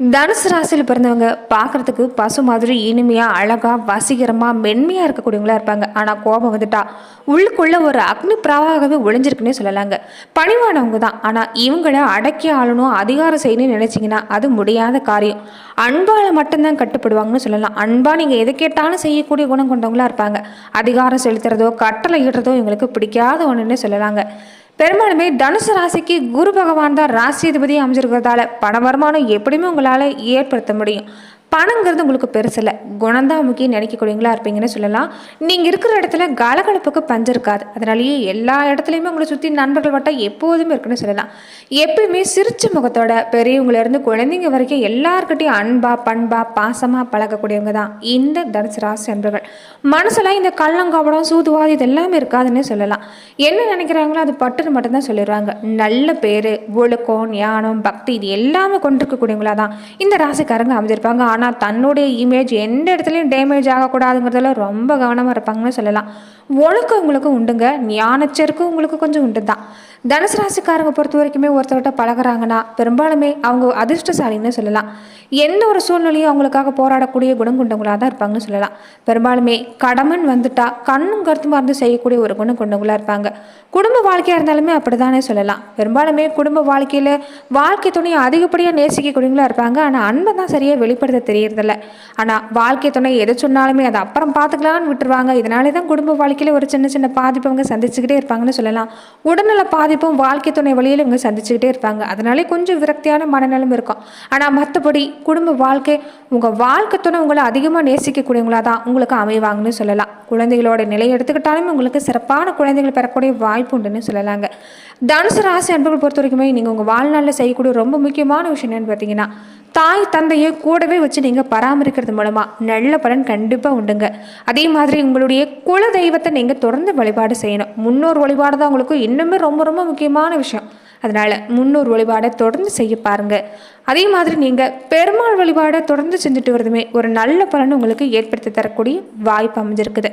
தனுசு ராசியில் பிறந்தவங்க பார்க்குறதுக்கு பசு மாதிரி இனிமையாக அழகாக வசீகரமாக மென்மையாக இருக்கக்கூடியவங்களா இருப்பாங்க. ஆனால் கோபம் வந்துட்டா. உள்ளுக்குள்ளே ஒரு அக்னி பிரவாகவே ஒளிஞ்சிருக்குன்னே சொல்லலாங்க. பணிவானவங்க தான். ஆனால் இவங்கள அடக்கி ஆளணும் அதிகாரம் செய்யணும்னு நினச்சிங்கன்னா அது முடியாத காரியம். அன்பால் மட்டும்தான் கட்டுப்படுவாங்கன்னு சொல்லலாம். அன்பாக நீங்கள் எது கேட்டாலும் செய்யக்கூடிய குணம் கொண்டவங்களா இருப்பாங்க. அதிகாரம் செலுத்துறதோ கட்டளை இடுறதோ இவங்களுக்கு பிடிக்காத ஒன்றுன்னு சொல்லலாங்க. பெரும்பாலுமே தனுசு ராசிக்கு குரு பகவான் தான் ராசியதிபதி அமைஞ்சிருக்கிறதால பண வருமானம் எப்படியுமே உங்களால் ஏற்படுத்த முடியும். பணங்கிறது உங்களுக்கு பெருசில்ல குணந்தான் முக்கியம் நினைக்கக்கூடியவங்களா இருப்பீங்கன்னு சொல்லலாம். நீங்கள் இருக்கிற இடத்துல கலகலப்புக்கு பஞ்சம் இருக்காது. அதனாலேயே எல்லா இடத்துலையுமே உங்களை சுற்றி நண்பர்கள் வட்டம் எப்போதுமே இருக்குன்னு சொல்லலாம். எப்பயுமே சிரிச்ச முகத்தோட பெரியவங்கலேருந்து குழந்தைங்க வரைக்கும் எல்லாருக்கிட்டையும் அன்பா பண்பா பாசமாக பழகக்கூடியவங்க தான் இந்த தனுசு ராசி அன்பர்கள். மனசுல இந்த கள்ளங்காவடம் சூதுவாதி இது எல்லாமே இருக்காதுன்னு சொல்லலாம். என்ன நினைக்கிறாங்களோ அது பட்டுன்னு மட்டும்தான் சொல்லிடுவாங்க நல்ல பேர் ஒழுக்கம் ஞானம் பக்தி இது எல்லாமே கொண்டிருக்கக்கூடியவங்களா தான் இந்த ராசிக்காரங்க அமைஞ்சிருப்பாங்க. ஆனால் தன்னுடைய இமேஜ் எந்த இடத்துலையும் டேமேஜ் ஆகக்கூடாதுங்கிறதுல ரொம்ப கவனமாக இருப்பாங்கன்னு சொல்லலாம். ஒழுக்கம் உங்களுக்கு உண்டுங்க ஞானச்சருக்கும் உங்களுக்கு கொஞ்சம் உண்டு தான் தனுசு ராசிக்காரங்க பொறுத்த வரைக்குமே ஒருத்தர்கிட்ட பழகுறாங்கன்னா பெரும்பாலுமே அவங்க அதிர்ஷ்டசாலின்னு சொல்லலாம். எந்த ஒரு சூழ்நிலையும் அவங்களுக்காக போராடக்கூடிய குணம் கொண்டவங்களாக தான் இருப்பாங்கன்னு சொல்லலாம். பெரும்பாலுமே கடமன் வந்துட்டா கண்ணும் கருத்துமா இருந்து செய்யக்கூடிய ஒரு குணம் கொண்டவங்களாக இருப்பாங்க. குடும்ப வாழ்க்கையாக இருந்தாலுமே அப்படிதானே சொல்லலாம். பெரும்பாலுமே குடும்ப வாழ்க்கையில் வாழ்க்கை துணையை அதிகப்படியாக நேசிக்கக்கூடியவங்களா இருப்பாங்க. ஆனால் அன்பை தான் சரியாக வெளிப்படுத்த தெரியறதில்ல. ஆனால் வாழ்க்கை துணை எதை சொன்னாலுமே அதை அப்புறம் பார்த்துக்கலான்னு விட்டுருவாங்க. இதனாலே தான் குடும்ப வாழ்க்கையில் ஒரு சின்ன சின்ன பாதிப்பு அவங்க சந்திச்சுக்கிட்டே இருப்பாங்கன்னு சொல்லலாம். உடல்நல பாதிப்பும் வாழ்க்கை துணை வழியில் இவங்க சந்திச்சுக்கிட்டே இருப்பாங்க அதனாலே கொஞ்சம் விரக்தியான மனநலம் இருக்கும். ஆனால் மற்றபடி குடும்ப வாழ்க்கை உங்கள் வாழ்க்கை துணை உங்களை அதிகமாக நேசிக்கக்கூடியவங்களாக தான் உங்களுக்கு அமைவாங்கன்னு சொல்லலாம். குழந்தைகளோட நிலை எடுத்துக்கிட்டாலுமே உங்களுக்கு சிறப்பான குழந்தைகள் பெறக்கூடிய வாய்ப்பு உண்டுன்னு சொல்லலாங்க. தனுசு ராசி அன்புகள் பொறுத்த வரைக்குமே நீங்கள் உங்கள் வாழ்நாளில் செய்யக்கூடிய ரொம்ப முக்கியமான விஷயம் என்னன்னு பார்த்தீங்கன்னா தாய் தந்தையை கூடவே வச்சு நீங்கள் பராமரிக்கிறது மூலமாக நல்ல பலன் கண்டிப்பாக உண்டுங்க. அதே மாதிரி உங்களுடைய குல தெய்வத்தை நீங்கள் தொடர்ந்து வழிபாடு செய்யணும். முன்னோர் வழிபாடு தான் உங்களுக்கு இன்னுமே ரொம்ப ரொம்ப முக்கியமான விஷயம். அதனால் முன்னோர் வழிபாடை தொடர்ந்து செய்ய பாருங்க. அதே மாதிரி நீங்கள் பெருமாள் வழிபாடை தொடர்ந்து செஞ்சுட்டு வரதுமே ஒரு நல்ல பலன் உங்களுக்கு ஏற்படுத்தி தரக்கூடிய வாய்ப்பு அமைஞ்சிருக்குது.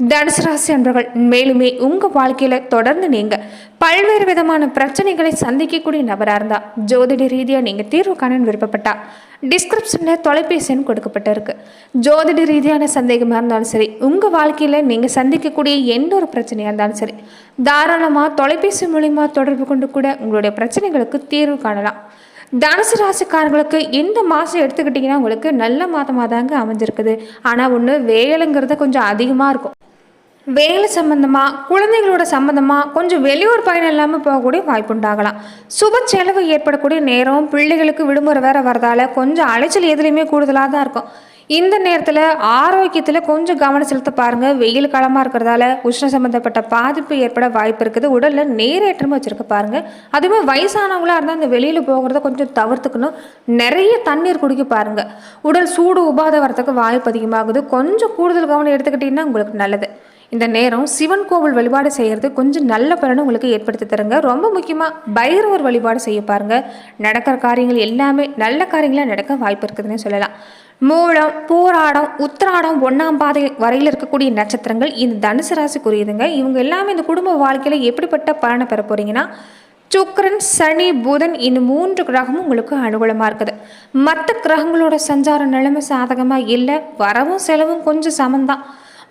தனுசு ராசி அன்பர்கள் மேலுமே உங்கள் வாழ்க்கையில் தொடர்ந்து நீங்கள் பல்வேறு விதமான பிரச்சனைகளை சந்திக்கக்கூடிய நபராக இருந்தால் ஜோதிட ரீதியாக நீங்கள் தீர்வு காண விருப்பப்பட்டா டிஸ்கிரிப்ஷனில் தொலைபேசி கொடுக்கப்பட்டிருக்கு. ஜோதிட ரீதியான சந்தேகமாக இருந்தாலும் சரி உங்கள் வாழ்க்கையில் நீங்கள் சந்திக்கக்கூடிய எந்த ஒரு பிரச்சனையாக இருந்தாலும் சரி தாராளமாக தொலைபேசி மூலிமா தொடர்பு கொண்டு கூட உங்களுடைய பிரச்சனைகளுக்கு தீர்வு காணலாம். தனுசு ராசிக்காரங்களுக்கு இந்த மாதம் எடுத்துக்கிட்டிங்கன்னா உங்களுக்கு நல்ல மாதமாக தாங்க அமைஞ்சிருக்குது. ஆனால் ஒன்று வேலைங்கிறது கொஞ்சம் அதிகமாக இருக்கும். வேலை சம்பந்தமாக குழந்தைகளோட சம்பந்தமாக கொஞ்சம் வெளியூர் பயணம் இல்லாமல் போகக்கூடிய வாய்ப்பு உண்டாகலாம். சுப செலவு ஏற்படக்கூடிய நேரம் பிள்ளைகளுக்கு விடுமுறை வேறு வரதால கொஞ்சம் அலைச்சல் எதுலேயுமே கூடுதலாக தான் இருக்கும். இந்த நேரத்தில் ஆரோக்கியத்தில் கொஞ்சம் கவனம் செலுத்த பாருங்கள் வெயில் காலமாக இருக்கிறதால உஷ்ண சம்மந்தப்பட்ட பாதிப்பு ஏற்பட வாய்ப்பு இருக்குது. உடலில் நேரேற்றமாக வச்சுருக்க பாருங்கள் அதுவுமே வயசானவங்களாக இருந்தால் அந்த வெளியில் போகிறத கொஞ்சம் தவிர்த்துக்கணும். நிறைய தண்ணீர் குடிக்க பாருங்கள் உடல் சூடு உபாத வரத்துக்கு வாய்ப்பு அதிகமாகுது. கொஞ்சம் கூடுதல் கவனம் எடுத்துக்கிட்டிங்கன்னா உங்களுக்கு நல்லது. இந்த நேரம் சிவன் கோவில் வழிபாடு செய்கிறது கொஞ்சம் நல்ல பலனை உங்களுக்கு ஏற்படுத்தி தருங்க. ரொம்ப முக்கியமாக பைரவர் வழிபாடு செய்ய பாருங்கள் நடக்கிற காரியங்கள் எல்லாமே நல்ல காரியங்களாக நடக்க வாய்ப்பு இருக்குதுன்னு சொல்லலாம். மூலம் போராடம் உத்திராடம் ஒன்றாம் பாதை வரையில் இருக்கக்கூடிய நட்சத்திரங்கள் இந்த தனுசு ராசிக்குரியதுங்க. இவங்க எல்லாமே இந்த குடும்ப வாழ்க்கையில் எப்படிப்பட்ட பலனை பெற போகிறீங்கன்னா சுக்கரன் சனி புதன் இந்த மூன்று கிரகமும் உங்களுக்கு அனுகூலமாக இருக்குது. மற்ற கிரகங்களோட சஞ்சார நிலைமை சாதகமாக இல்லை வரவும் செலவும் கொஞ்சம் சமந்தான்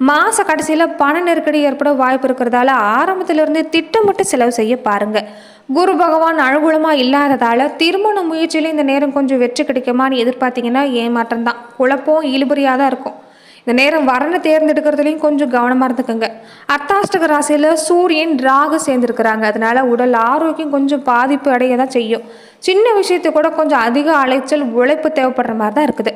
மாத கடைசியில் பண நெருக்கடி ஏற்பட வாய்ப்பு இருக்கிறதால ஆரம்பத்திலிருந்து திட்டமிட்டு செலவு செய்ய பாருங்கள் குரு பகவான் அனுகூலமாக இல்லாததால் திருமண முயற்சியில் இந்த நேரம் கொஞ்சம் வெற்றி கிடைக்குமான்னு எதிர்பார்த்தீங்கன்னா ஏமாற்றம் தான் குழப்பம் இழுபறியாக தான் இருக்கும். இந்த நேரம் வரனை தேர்ந்தெடுக்கிறதுலையும் கொஞ்சம் கவனமாக இருந்துக்கோங்க. அர்த்தாஷ்டக ராசியில் சூரியன் ராகு சேர்ந்துருக்கிறாங்க. அதனால உடல் ஆரோக்கியம் கொஞ்சம் பாதிப்பு அடைய தான் செய்யும். சின்ன விஷயத்து கூட கொஞ்சம் அதிக அலைச்சல் உழைப்பு தேவைப்படுற மாதிரி தான் இருக்குது.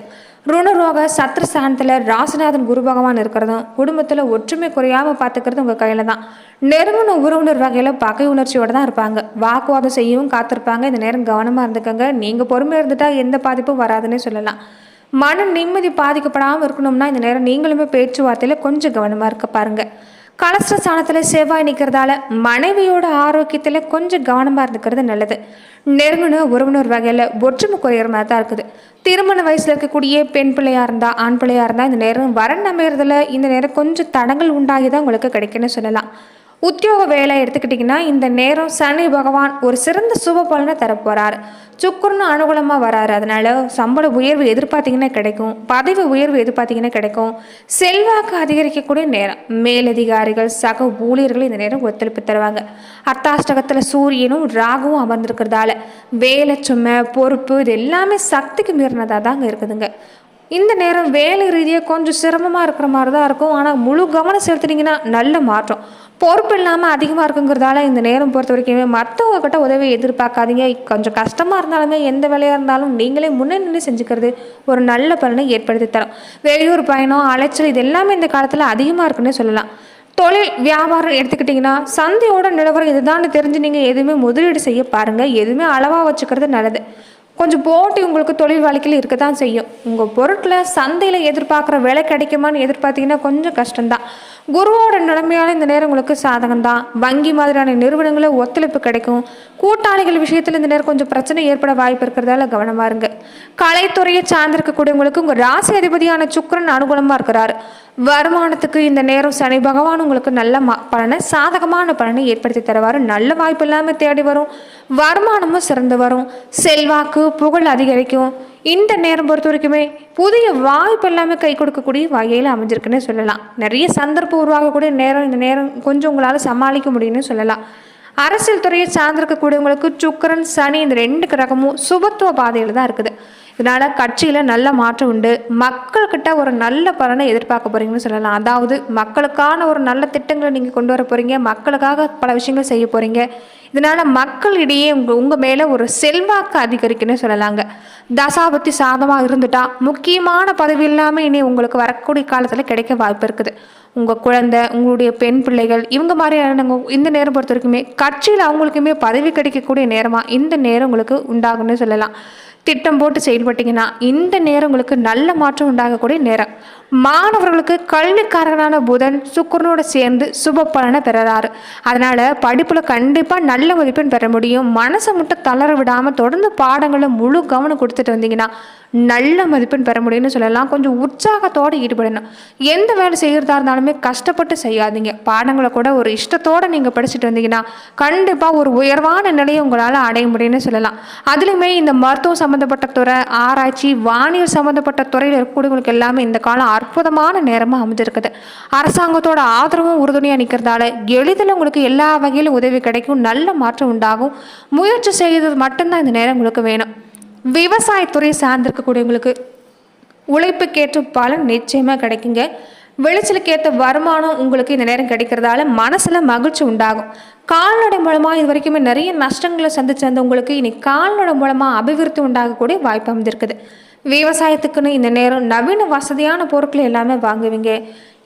ருணரோக சத்ரு சாந்தத்தில் ராசிநாதன் குரு பகவான் இருக்கிறதும் குடும்பத்தில் ஒற்றுமை குறையாமல் பார்த்துக்கிறது உங்கள் கையில் தான். நெருங்கின உறவுணர் வகையில் பகை உணர்ச்சியோடு தான் இருப்பாங்க. வாக்குவாதம் செய்யவும் காத்திருப்பாங்க. இந்த நேரம் கவனமாக இருந்துக்கோங்க. நீங்கள் பொறுமையாக இருந்துட்டால் எந்த பாதிப்பும் வராதுன்னே சொல்லலாம். மன நிம்மதி பாதிக்கப்படாமல் இருக்கணும்னா இந்த நேரம் நீங்களுமே பேச்சுவார்த்தையில் கொஞ்சம் கவனமாக இருக்க பாருங்கள் கலஸ்ட்ர ஸ்தானத்தில் செவ்வாய் நிற்கிறதால மனைவியோட ஆரோக்கியத்தில் கொஞ்சம் கவனமாக இருந்துக்கிறது நல்லது. நெருங்கின உறவினர் வகையில் ஒற்றுமை குறையிற மாதிரி தான் இருக்குது. திருமண வயசில் இருக்கக்கூடிய பெண் பிள்ளையாக இருந்தால் ஆண் பிள்ளையாக இருந்தால் இந்த நேரம் வரன் அமையறதுல இந்த நேரம் கொஞ்சம் தடங்கள் உண்டாகி தான் உங்களுக்கு கிடைக்குன்னு சொல்லலாம். உத்தியோக வேலை எடுத்துக்கிட்டிங்கன்னா இந்த நேரம் சனி பகவான் ஒரு சிறந்த சுப பலனை தரப்போகிறார் சுக்கரனும் அனுகூலமாக வராரு. அதனால சம்பள உயர்வு எதிர்பார்த்தீங்கன்னா கிடைக்கும். பதவி உயர்வு எதிர்பார்த்தீங்கன்னா கிடைக்கும். செல்வாக்கு அதிகரிக்கக்கூடிய நேரம். மேலதிகாரிகள் சக ஊழியர்கள் இந்த நேரம் ஒத்துழைப்பு தருவாங்க. அர்த்தாஷ்டகத்தில் சூரியனும் ராகுவும் அமர்ந்திருக்கிறதால வேலை சுமை பொறுப்பு இது எல்லாமே சக்திக்கு மீறினதாக தாங்க இருக்குதுங்க. இந்த நேரம் வேலை ரீதியாக கொஞ்சம் சிரமமாக இருக்கிற மாதிரி தான் இருக்கும். ஆனால் முழு கவனம் செலுத்துனீங்கன்னா நல்ல மாற்றம். பொறுப்பு இல்லாமல் அதிகமாக இருக்குங்கிறதால இந்த நேரம் பொறுத்த வரைக்குமே மற்றவங்கக்கிட்ட உதவி எதிர்பார்க்காதீங்க. கொஞ்சம் கஷ்டமாக இருந்தாலுமே எந்த வேலையாக இருந்தாலும் நீங்களே முன்னே நின்று செஞ்சுக்கிறது ஒரு நல்ல பலனை ஏற்படுத்தி தரும். வெளியூர் பயணம் அலைச்சல் இது எல்லாமே இந்த காலத்தில் அதிகமாக இருக்குன்னே சொல்லலாம். தொழில் வியாபாரம் எடுத்துக்கிட்டிங்கன்னா சந்தையோட நிலவரம் இதுதான் தெரிஞ்சு நீங்கள் எதுவுமே முதலீடு செய்ய பாருங்கள் எதுவுமே அளவாக வச்சுக்கிறது நல்லது. கொஞ்சம் போட்டி உங்களுக்கு தொழில் வாழ்க்கையில் இருக்க தான் செய்யும். உங்கள் பொருட்களை சந்தையில் எதிர்பார்க்குற விலை கிடைக்குமான்னு எதிர்பார்த்தீங்கன்னா கொஞ்சம் கஷ்டம்தான். குருவோட நிலைமையால் இந்த நேரம் உங்களுக்கு சாதகம் தான் வங்கி மாதிரியான நிறுவனங்களை ஒத்துழைப்பு கிடைக்கும். கூட்டாளிகள் விஷயத்தில் இந்த நேரம் கொஞ்சம் பிரச்சனை ஏற்பட வாய்ப்பு இருக்கிறதால கவனமாக இருங்க. கலைத்துறையை சார்ந்திருக்கக்கூடியவங்களுக்கு உங்கள் ராசி அதிபதியான சுக்கிரன் அனுகூலமாக இருக்கிறார். வருமானத்துக்கு இந்த நேரம் சனி பகவான் உங்களுக்கு நல்ல ம பலனை சாதகமான பலனை ஏற்படுத்தி தருவார். நல்ல வாய்ப்பு இல்லாமல் தேடி வரும். வருமானமும் சிறந்து வரும். செல்வாக்கு புகழ் அதிகரிக்கும். இந்த நேரம் பொறுத்த வரைக்குமே புதிய வாய்ப்பு எல்லாமே கை கொடுக்கக்கூடிய வகையில் அமைஞ்சிருக்குன்னு சொல்லலாம். நிறைய சந்தர்ப்பம் உருவாகக்கூடிய நேரம் இந்த நேரம் கொஞ்சம் உங்களால் சமாளிக்க முடியும்னு சொல்லலாம். அரசியல் துறையை சார்ந்திருக்கக்கூடியவங்களுக்கு சுக்கரன் சனி இந்த ரெண்டு கிரகமும் சுபத்துவ பாதையில் தான் இருக்குது. இதனால் கட்சியில் நல்ல மாற்றம் உண்டு. மக்கள்கிட்ட ஒரு நல்ல பலனை எதிர்பார்க்க போகிறீங்கன்னு சொல்லலாம். அதாவது மக்களுக்கான ஒரு நல்ல திட்டங்களை நீங்கள் கொண்டு வர போகிறீங்க மக்களுக்காக பல விஷயங்கள் செய்ய போகிறீங்க இதனால் மக்களிடையே உங்கள் உங்கள் மேலே ஒரு செல்வாக்கு அதிகரிக்குன்னு சொல்லலாங்க. தசாபத்தி சாதமாக இருந்துட்டா முக்கியமான பதவி இல்லாமல் இனி உங்களுக்கு வரக்கூடிய காலத்தில் கிடைக்க வாய்ப்பு இருக்குது. உங்கள் குழந்தை உங்களுடைய பெண் பிள்ளைகள் இவங்க மாதிரியான இந்த நேரம் பொறுத்த வரைக்குமே கட்சியில் அவங்களுக்குமே பதவி கிடைக்கக்கூடிய நேரமாக இந்த நேரம் உங்களுக்கு உண்டாகும்னு சொல்லலாம். திட்டம் போட்டு செயல்பட்டீங்கன்னா இந்த நேரம் உங்களுக்கு நல்ல மாற்றம் உண்டாகக்கூடிய நேரம். மாணவர்களுக்கு கல்விக்காரனான புதன் சுக்கரனோட சேர்ந்து சுப பலனை பெறாரு. அதனால் படிப்பில் கண்டிப்பாக நல்ல மதிப்பெண் பெற முடியும். மனசை மட்டும் தளர விடாமல் தொடர்ந்து பாடங்களை முழு கவனம் கொடுத்துட்டு வந்தீங்கன்னா நல்ல மதிப்பெண் பெற முடியும்னு சொல்லலாம். கொஞ்சம் உற்சாகத்தோடு ஈடுபடணும். எந்த வேலை செய்கிறதா இருந்தாலுமே கஷ்டப்பட்டு செய்யாதீங்க. பாடங்களை கூட ஒரு இஷ்டத்தோடு நீங்கள் படிச்சுட்டு வந்தீங்கன்னா கண்டிப்பாக ஒரு உயர்வான நிலையை உங்களால் அடைய முடியும்னு சொல்லலாம். அதுலேயுமே இந்த மருத்துவம் சம்மந்தப்பட்ட துறை ஆராய்ச்சி வானியல் சம்மந்தப்பட்ட துறையில் இருக்கக்கூடியவங்களுக்கு எல்லாமே இந்த காலம் அற்புதமான நேரமாக அமைஞ்சிருக்குது. அரசாங்கத்தோட ஆதரவும் உறுதுணையாக நிற்கிறதால எளிதில் உங்களுக்கு எல்லா வகையிலும் உதவி கிடைக்கும். நல்ல மாற்றம் உண்டாகும். முயற்சி செய்தது மட்டும்தான் இந்த நேரம் உங்களுக்கு வேணும். விவசாயத்துறையை சார்ந்திருக்கக்கூடியவங்களுக்கு உழைப்புக்கேற்ற பலன் நிச்சயமாக கிடைக்குங்க. விளைச்சலுக்கேற்ற வருமானம் உங்களுக்கு இந்த நேரம் கிடைக்கிறதால மனசில் மகிழ்ச்சி உண்டாகும். கால்நடை மூலமாக இது வரைக்குமே நிறைய நஷ்டங்களை சந்திச்சு வந்த உங்களுக்கு இனி கால்நடை மூலமாக அபிவிருத்தி உண்டாகக்கூடிய வாய்ப்பு அமைந்திருக்குது. விவசாயத்துக்குன்னு இந்த நேரம் நவீன வசதியான பொருட்கள் எல்லாமே வாங்குவீங்க.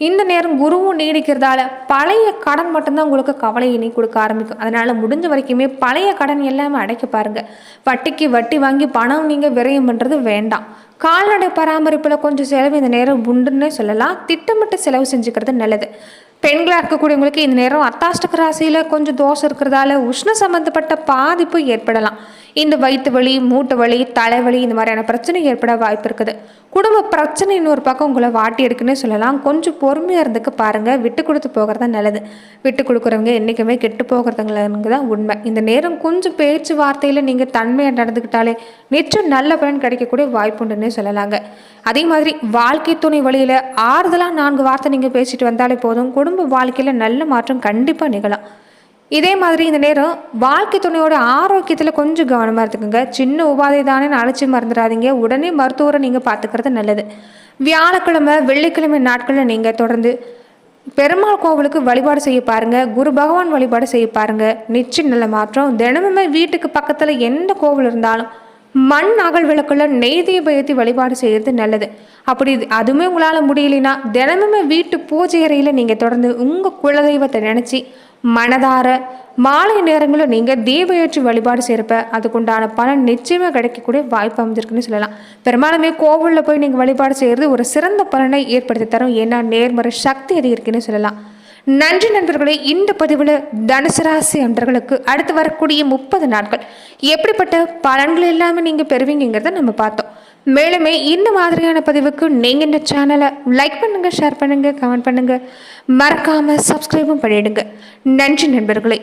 இந்த நேரம் குருவும் நீடிக்கிறதால பழைய கடன் மட்டும்தான் உங்களுக்கு கவலை இனி கொடுக்க ஆரம்பிக்கும். அதனால முடிஞ்ச வரைக்குமே பழைய கடன் எல்லாமே அடைக்க பாருங்க. வட்டிக்கு வட்டி வாங்கி பணம் நீங்கள் விரயம் பண்ணுறது வேண்டாம். கால்நடை பராமரிப்பில் கொஞ்சம் செலவு இந்த நேரம் உண்டுன்னே சொல்லலாம். திட்டமிட்டு செலவு செஞ்சுக்கிறது நல்லது. பெண்களாக இருக்கக்கூடியவங்களுக்கு இந்த நேரம் அத்தாஷ்டக ராசியில் கொஞ்சம் தோஷம் இருக்கிறதால உஷ்ண சம்பந்தப்பட்ட பாதிப்பு ஏற்படலாம். இந்த வயிற்று வலி மூட்டு வலி தலைவலி இந்த மாதிரியான பிரச்சனை ஏற்பட வாய்ப்பு இருக்குது. குடும்ப பிரச்சனை இன்னொரு பக்கம் உங்களை வாட்டி இருக்குன்னு சொல்லலாம். கொஞ்சம் பொறுமையாக இருந்துக்கு பாருங்கள் விட்டு கொடுத்து போகிறது தான் நல்லது. விட்டு கொடுக்குறவங்க என்றைக்குமே கெட்டு போகிறதுங்களுக்கு தான் உண்மை. இந்த நேரம் கொஞ்சம் பேச்சு வார்த்தையில் நீங்கள் தன்மையாக நடந்துக்கிட்டாலே நிச்சயம் நல்ல பலன் கிடைக்கக்கூடிய வாய்ப்புண்டுன்னே சொல்லலாங்க. அதே மாதிரி வாழ்க்கை துணை வழியில் ஆறுதலாக நான்கு வார்த்தை நீங்கள் பேசிட்டு வந்தாலே போதும். குடும்ப வாழ்க்கையில் நல்ல மாற்றம் கண்டிப்பாக நிகழலாம் இதே மாதிரி இந்த நேரம் வாழ்க்கை துணையோட ஆரோக்கியத்தில் கொஞ்சம் கவனமாக இருந்துக்குங்க. சின்ன உபாதை தானே அழைச்சி மறந்துடாதீங்க. உடனே மருத்துவரை நீங்கள் பார்த்துக்கிறது நல்லது. வியாழக்கிழமை வெள்ளிக்கிழமை நாட்களில் நீங்கள் தொடர்ந்து பெருமாள் கோவிலுக்கு வழிபாடு செய்ய பாருங்கள் குரு பகவான் வழிபாடு செய்ய பாருங்கள் நிச்சயம் நல்ல மாற்றம். தினமுமே வீட்டுக்கு பக்கத்தில் எந்த கோவில் இருந்தாலும் மண் அகல் விளக்குல நெய் தீபம் ஏற்றி வழிபாடு செய்கிறது நல்லது. அப்படி இது- அதுவுமே உங்களால் முடியலைன்னா தினமுமே வீட்டு பூஜை அறையில் நீங்கள் தொடர்ந்து உங்கள் குலதெய்வத்தை நினச்சி மனதார மாலை நேரங்களில் நீங்கள் தீப ஏற்றி வழிபாடு செய்கிறப்ப அதுக்குண்டான பலன் நிச்சயமாக கிடைக்கக்கூடிய வாய்ப்பு அமைஞ்சிருக்குன்னு சொல்லலாம். பெரும்பாலுமே கோவிலில் போய் நீங்கள் வழிபாடு செய்கிறது ஒரு சிறந்த பலனை ஏற்படுத்தி தரும். ஏன்னா நேர்மறை சக்தி அது இருக்குன்னு சொல்லலாம். நன்றி நண்பர்களே இந்த பதிவில் தனுசு ராசி அன்றர்களுக்கு அடுத்து வரக்கூடிய முப்பது நாட்கள் எப்படிப்பட்ட பலன்கள் எல்லாமே நீங்கள் பெறுவீங்கிறத நம்ம பார்த்தோம். மேலுமே இந்த மாதிரியான பதிவுக்கு நீங்கள் இந்த சேனலை லைக் பண்ணுங்கள் ஷேர் பண்ணுங்கள் கமெண்ட் பண்ணுங்கள் மறக்காமல் சப்ஸ்கிரைபும் பண்ணிவிடுங்க நன்றி நண்பர்களே.